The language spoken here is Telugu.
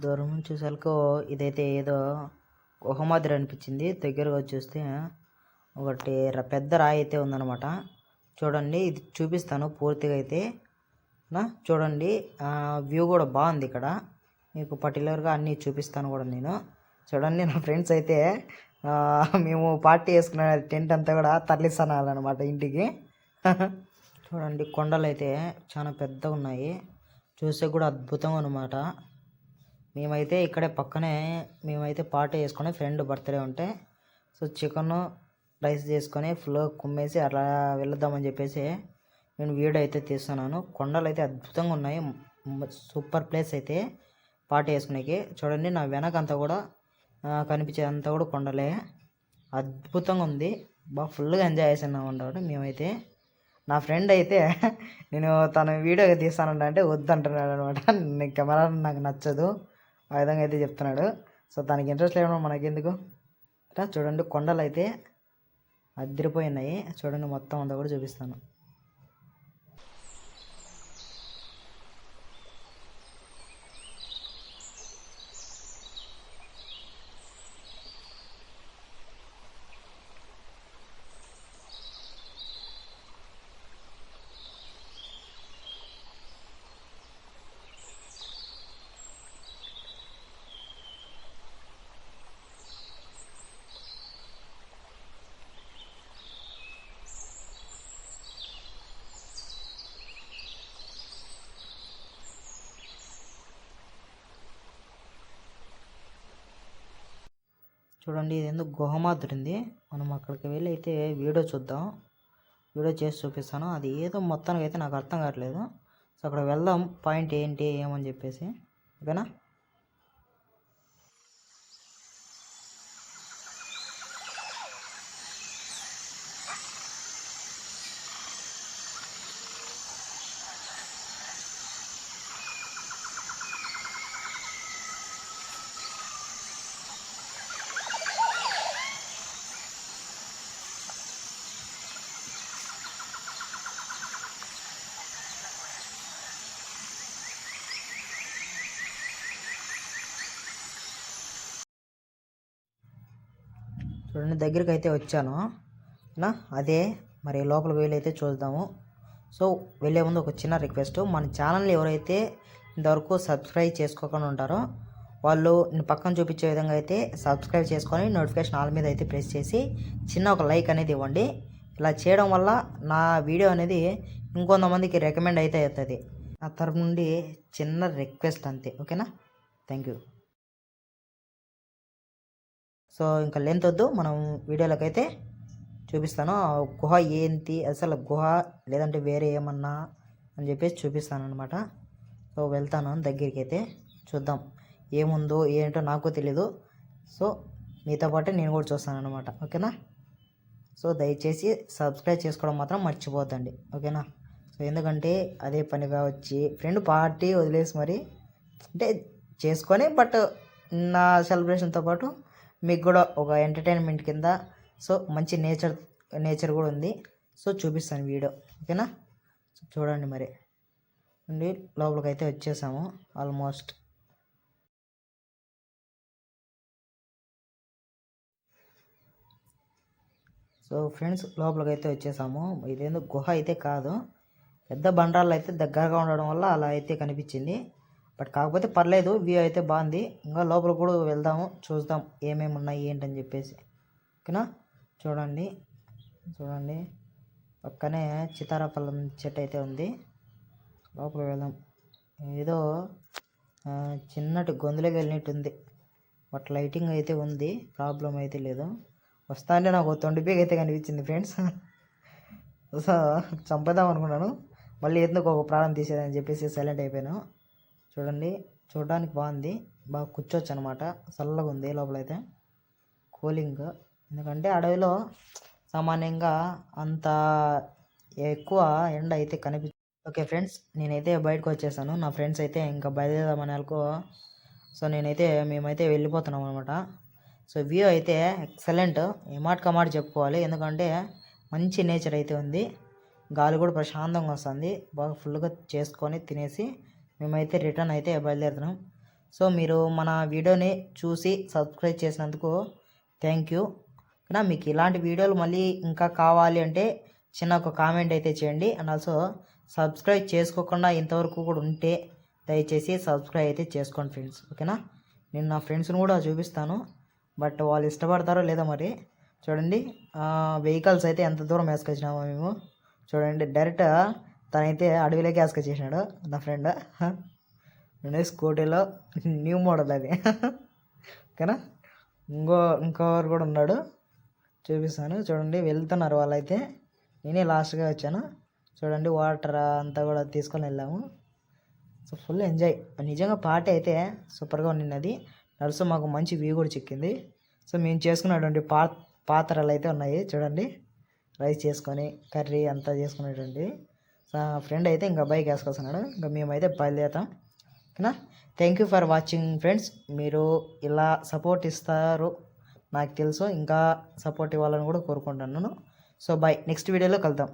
దూరం నుంచి చూసేలకు ఇదైతే ఏదో గుహ మాదిరి అనిపించింది. దగ్గరగా చూస్తే ఒకటి ర- పెద్ద రాయి అయితే ఉందన్నమాట. చూడండి ఇది చూపిస్తాను పూర్తిగా అయితే. నా చూడండి వ్యూ కూడా బాగుంది ఇక్కడ. మీకు పర్టికులర్గా అన్నీ చూపిస్తాను కూడా నేను. చూడండి నా ఫ్రెండ్స్ అయితే మేము పార్టీ వేసుకున్న టెంట్ అంతా కూడా తరలిస్తానమాట ఇంటికి. చూడండి కొండలు అయితే చాలా పెద్దగా ఉన్నాయి. చూసే కూడా అద్భుతంగా అనమాట మేమైతే ఇక్కడే పక్కనే మేమైతే పార్టీ చేసుకొని ఫ్రెండ్ బర్త్డే ఉంటే సో చికెన్ రైస్ చేసుకొని ఫుల్ కుమ్మేసి అట్లా వెళ్దామని చెప్పేసి నేను వీడియో అయితే తీస్తున్నాను. కొండలు అయితే అద్భుతంగా ఉన్నాయి. సూపర్ ప్లేస్ అయితే పార్టీ వేసుకునేకి చూడండి నా వెనక అంతా కూడా కనిపించేదంతా కూడా కొండలే. అద్భుతంగా ఉంది. బాగా ఫుల్గా ఎంజాయ్ చేసినాం అన్నమాట మేమైతే. నా ఫ్రెండ్ అయితే నేను తన వీడియో తీస్తానంటే వద్దంటున్నాడు అనమాట కెమెరా నాకు నచ్చదు. ఆ విధంగా అయితే చెప్తున్నాడు. సో దానికి ఇంట్రెస్ట్ లేవడం మనకెందుకు? చూడండి కొండలు అయితే అదిరిపోయినాయి చూడండి మొత్తం అంతా కూడా చూపిస్తాను. చూడండి ఇది ఎందుకు గుహ మాదిరి మనం అక్కడికి వెళ్ళి అయితే వీడియో చూద్దాం. వీడియో చేసి చూపిస్తాను. అది ఏదో మొత్తానికి అయితే నాకు అర్థం కావట్లేదు. సో అక్కడ వెళ్దాం. పాయింట్ ఏంటి ఏమని చెప్పేసి. ఓకేనా? చూడండి దగ్గరికి అయితే వచ్చాను. నా అదే మరి లోపలికి వెళ్ళి చూద్దాము. సో వెళ్ళే ముందు ఒక చిన్న రిక్వెస్ట్. మన ఛానల్ ఎవరైతే ఇంతవరకు సబ్స్క్రైబ్ చేసుకోకుండా ఉంటారో వాళ్ళు నేను పక్కన చూపించే విధంగా అయితే సబ్స్క్రైబ్ చేసుకొని నోటిఫికేషన్ ఆల్ మీద అయితే ప్రెస్ చేసి చిన్న ఒక లైక్ అనేది ఇవ్వండి. ఇలా చేయడం వల్ల నా వీడియో అనేది ఇంకొంతమందికి రికమెండ్ అయితే అవుతుంది. నా తరపు నుండి చిన్న రిక్వెస్ట్ అంతే. ఓకేనా? Thank you. సో ఇంకా లెంత్ వద్దు. మనం వీడియోలోకి అయితే చూపిస్తాను. ఆ గుహ ఏంటి? అసలు గుహ లేదంటే వేరే ఏమన్నా అని చెప్పేసి చూపిస్తాను అనమాట సో వెళ్తాను దగ్గరికి అయితే చూద్దాం ఏముందో ఏంటో నాకు తెలీదు. సో మీతో పాటు నేను కూడా చూస్తాను అనమాట ఓకేనా? సో దయచేసి సబ్స్క్రైబ్ చేసుకోవడం మాత్రం మర్చిపోద్దండి. ఓకేనా? సో ఎందుకంటే అదే పనిగా వచ్చి ఫ్రెండ్ పార్టీ వదిలేసి మరి అంటే చేసుకొని బట్ నా సెలబ్రేషన్తో పాటు మీకు కూడా ఒక ఎంటర్టైన్మెంట్ కింద సో మంచి నేచర్ నేచర్ కూడా ఉంది. సో చూపిస్తాను వీడియో ఓకేనా? చూడండి మరి. అండి లోపలికి అయితే వచ్చేసాము ఆల్మోస్ట్ సో ఫ్రెండ్స్ లోపలికి అయితే వచ్చేసాము. ఇదేందో గుహ అయితే కాదు. పెద్ద బండరాళ్ళు అయితే దగ్గరగా ఉండడం వల్ల అలా అయితే కనిపించింది. బట్ కాకపోతే పర్లేదు వ్యూ అయితే బాగుంది. ఇంకా లోపల కూడా వెళ్దాము చూద్దాం ఏమేమి ఉన్నాయి ఏంటని చెప్పేసి. ఓకేనా? చూడండి చూడండి. పక్కనే చితారాపల్లం చెట్టు అయితే ఉంది. లోపల వెళ్దాం. ఏదో చిన్నటి గొంతులోకి వెళ్ళినట్టు ఉంది. బట్ లైటింగ్ అయితే ఉంది ప్రాబ్లం అయితే లేదు. వస్తా అంటే నాకు తొండిపేగ అయితే కనిపించింది ఫ్రెండ్స్. సో చంపేద్దాం అనుకున్నాను. మళ్ళీ ఎందుకు ఒక ప్రాణం తీసేదని చెప్పేసి సైలెంట్ అయిపోయాను. చూడండి చూడడానికి బాగుంది. బాగా కూర్చోవచ్చు అనమాట చల్లగా ఉంది లోపలైతే. కూలింగ్. ఎందుకంటే అడవిలో సామాన్యంగా అంత ఎక్కువ ఎండ అయితే కనిపి ఓకే ఫ్రెండ్స్ నేనైతే బయటకు వచ్చేసాను. నా ఫ్రెండ్స్ అయితే ఇంకా బయలుదేరమని అనుకో సో నేనైతే మేమైతే వెళ్ళిపోతున్నాం అనమాట సో వ్యూ అయితే ఎక్సలెంట్. ఏ కమాట చెప్పుకోవాలి. ఎందుకంటే మంచి నేచర్ అయితే ఉంది. గాలి కూడా ప్రశాంతంగా వస్తుంది. బాగా ఫుల్గా చేసుకొని తినేసి మేమైతే రిటర్న్ అయితే బయలుదేరుతున్నాం. సో మీరు మన వీడియోని చూసి సబ్స్క్రైబ్ చేసినందుకు థ్యాంక్ యూ. కానీ మీకు ఇలాంటి వీడియోలు మళ్ళీ ఇంకా కావాలి అంటే చిన్న ఒక కామెంట్ అయితే చేయండి. అండ్ ఆల్సో సబ్స్క్రైబ్ చేసుకోకుండా ఇంతవరకు కూడా ఉంటే దయచేసి సబ్స్క్రైబ్ అయితే చేసుకోండి ఫ్రెండ్స్. ఓకేనా? నేను నా ఫ్రెండ్స్ని కూడా చూపిస్తాను. బట్ వాళ్ళు ఇష్టపడతారో లేదో మరి చూడండి. వెహికల్స్ అయితే ఎంత దూరం వేసుకొచ్చినామో మేము. చూడండి డైరెక్ట్ తనైతే అడవిలోకి వేసుకొచ్చేసినాడు నా ఫ్రెండ్. నేను స్కూటీలో న్యూ మోడల్ అది. ఓకేనా? ఇంకో ఇంకోరు కూడా ఉన్నాడు. చూపిస్తాను. చూడండి వెళ్తున్నారు వాళ్ళైతే. నేనే లాస్ట్గా వచ్చాను. చూడండి వాటర్ అంతా కూడా తీసుకొని వెళ్ళాము. సో ఫుల్ ఎంజాయ్ నిజంగా పార్టీ అయితే సూపర్గా ఉండినది నర్సు మాకు మంచి వ్యూ కూడా చిక్కింది. సో మేము చేసుకున్నటువంటి పా పాత్రలు అయితే ఉన్నాయి. చూడండి రైస్ చేసుకొని కర్రీ అంతా చేసుకునేటువంటి నా ఫ్రెండ్ అయితే ఇంకా బైక్ వేసుకొస్తున్నాడు. ఇంకా మేమైతే బయలుదేరుతాం. ఓకేనా? Thank you for watching friends మీరు ఇలా సపోర్ట్ ఇస్తారు. నాకు తెలుసు. ఇంకా సపోర్ట్ ఇవ్వాలని కూడా కోరుకుంటున్నాను. సో బాయ్ నెక్స్ట్ వీడియోలో కలుద్దాం.